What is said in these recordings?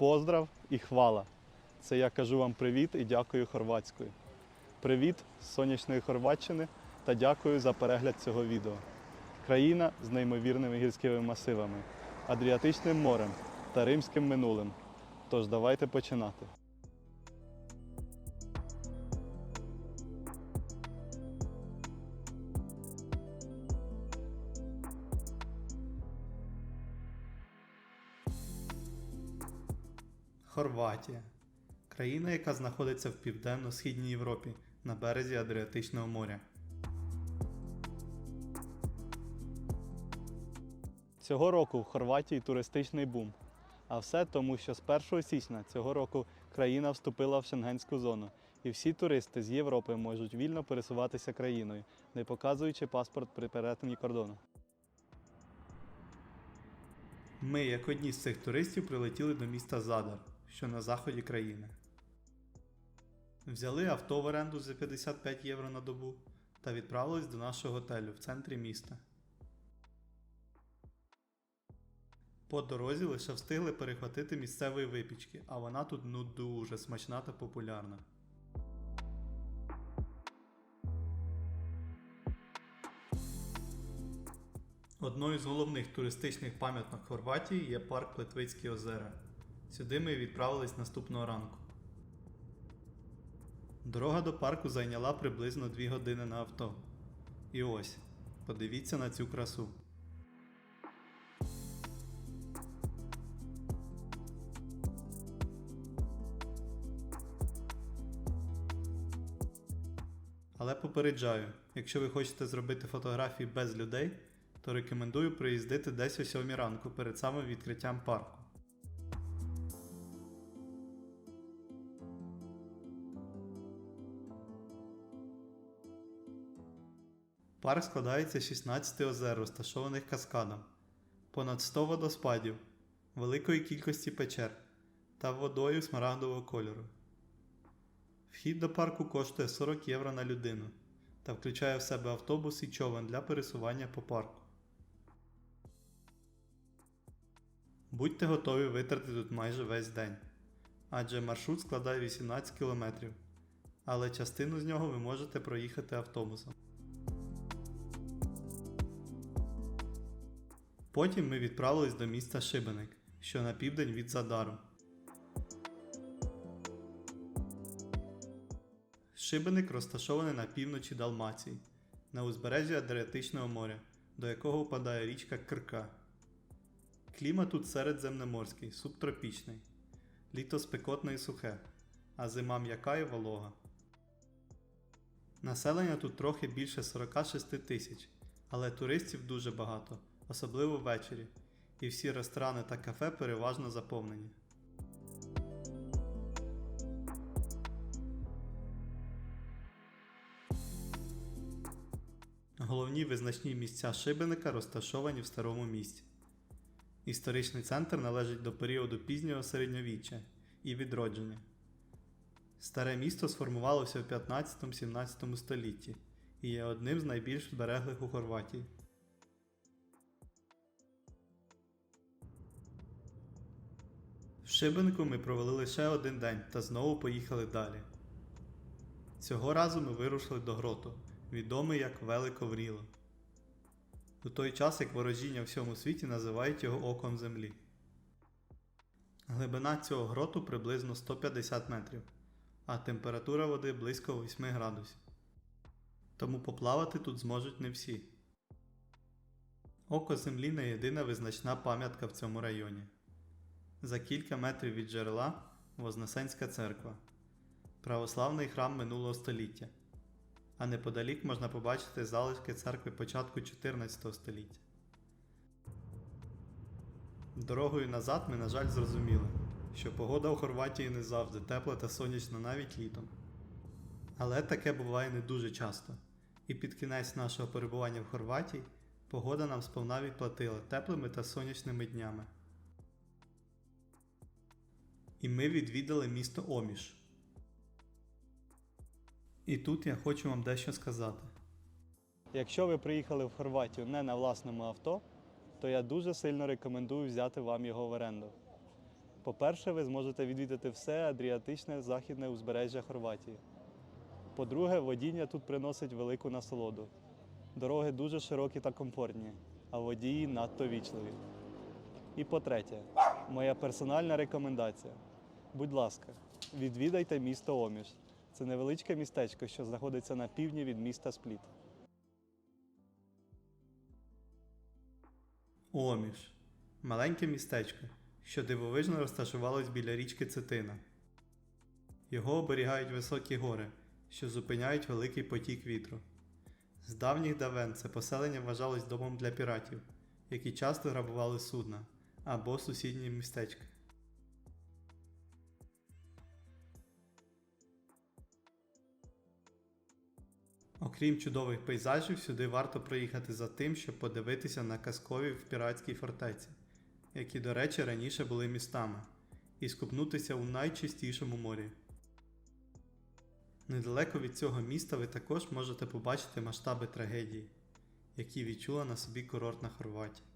поздрав і хвала. Це я кажу вам привіт і дякую хорватською. Привіт з сонячної Хорватщини та дякую за перегляд цього відео. Країна з неймовірними гірськими масивами, Адріатичним морем та римським минулим. Тож давайте починати. Хорватія країна, яка знаходиться в південно-східній Європі на березі Адріатичного моря. Цього року в Хорватії туристичний бум. А все тому, що з 1 січня цього року країна вступила в шенгенську зону, і всі туристи з Європи можуть вільно пересуватися країною, не показуючи паспорт при перетині кордону. Ми, як одні з цих туристів, прилетіли до міста Задар, що на заході країни. Взяли авто в оренду за 55 євро на добу та відправились до нашого готелю в центрі міста. По дорозі лише встигли перехватити місцевої випічки, а вона тут ну дуже смачна та популярна. Одною з головних туристичних пам'яток Хорватії є парк Плетвицькі озера. Сюди ми відправились наступного ранку. Дорога до парку зайняла приблизно 2 години на авто. І ось, подивіться на цю красу. Але попереджаю, якщо ви хочете зробити фотографії без людей, то рекомендую приїздити десь о 7 ранку перед самим відкриттям парку. Парк складається з 16 озер, розташованих каскадом, понад 100 водоспадів, великої кількості печер та водою смарагдового кольору. Вхід до парку коштує 40 євро на людину та включає в себе автобус і човен для пересування по парку. Будьте готові витратити тут майже весь день, адже маршрут складає 18 км, але частину з нього ви можете проїхати автобусом. Потім ми відправились до міста Шибеник, що на південь від Задару. Шибеник розташований на півночі Далмації, на узбережжі Адріатичного моря, до якого впадає річка Крка. Клімат тут середземноморський, субтропічний, літо спекотне і сухе, а зима м'яка і волога. Населення тут трохи більше 46 тисяч, але туристів дуже багато, особливо ввечері, і всі ресторани та кафе переважно заповнені. Головні визначні місця Шибеника розташовані в старому місті. Історичний центр належить до періоду пізнього середньовіччя і відродження. Старе місто сформувалося в 15-17 столітті і є одним з найбільш збереглих у Хорватії. В Шибенику ми провели лише один день та знову поїхали далі. Цього разу ми вирушили до гроту, відомий як Великовріло. У той час як ворожіння в всьому світі називають його оком землі. Глибина цього гроту приблизно 150 метрів, а температура води близько 8 градусів. Тому поплавати тут зможуть не всі. Око землі не єдина визначна пам'ятка в цьому районі. За кілька метрів від джерела Вознесенська церква, православний храм минулого століття а неподалік можна побачити залишки церкви початку 14 століття. Дорогою назад ми, на жаль, зрозуміли, що погода у Хорватії не завжди тепла та сонячна навіть літом. Але таке буває не дуже часто, і під кінець нашого перебування в Хорватії погода нам сповна відплатила теплими та сонячними днями. І ми відвідали місто Оміш. І тут я хочу вам дещо сказати. Якщо ви приїхали в Хорватію не на власному авто, то я дуже сильно рекомендую взяти вам його в оренду. По-перше, ви зможете відвідати все адріатичне західне узбережжя Хорватії. По-друге, водіння тут приносить велику насолоду. Дороги дуже широкі та комфортні, а водії надто вічливі. І по-третє, моя персональна рекомендація. Будь ласка, відвідайте місто Оміш. Це невеличке містечко, що знаходиться на півдні від міста Спліт. Оміш маленьке містечко, що дивовижно розташувалось біля річки Цитина. Його оберігають високі гори, що зупиняють великий потік вітру. З давніх давен це поселення вважалось домом для піратів, які часто грабували судна або сусідні містечка. Окрім чудових пейзажів, сюди варто проїхати за тим, щоб подивитися на казкові в піратській фортеці, які, до речі, раніше були містами, і скупнутися у найчистішому морі. Недалеко від цього міста ви також можете побачити масштаби трагедії, які відчула на собі курортна Хорватія.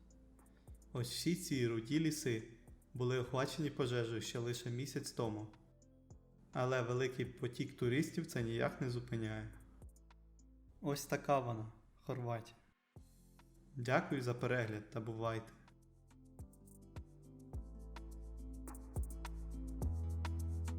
Ось всі ці руді ліси були охвачені пожежею ще лише місяць тому. Але великий потік туристів це ніяк не зупиняє. Ось така вона, Хорватія. Дякую за перегляд та бувайте!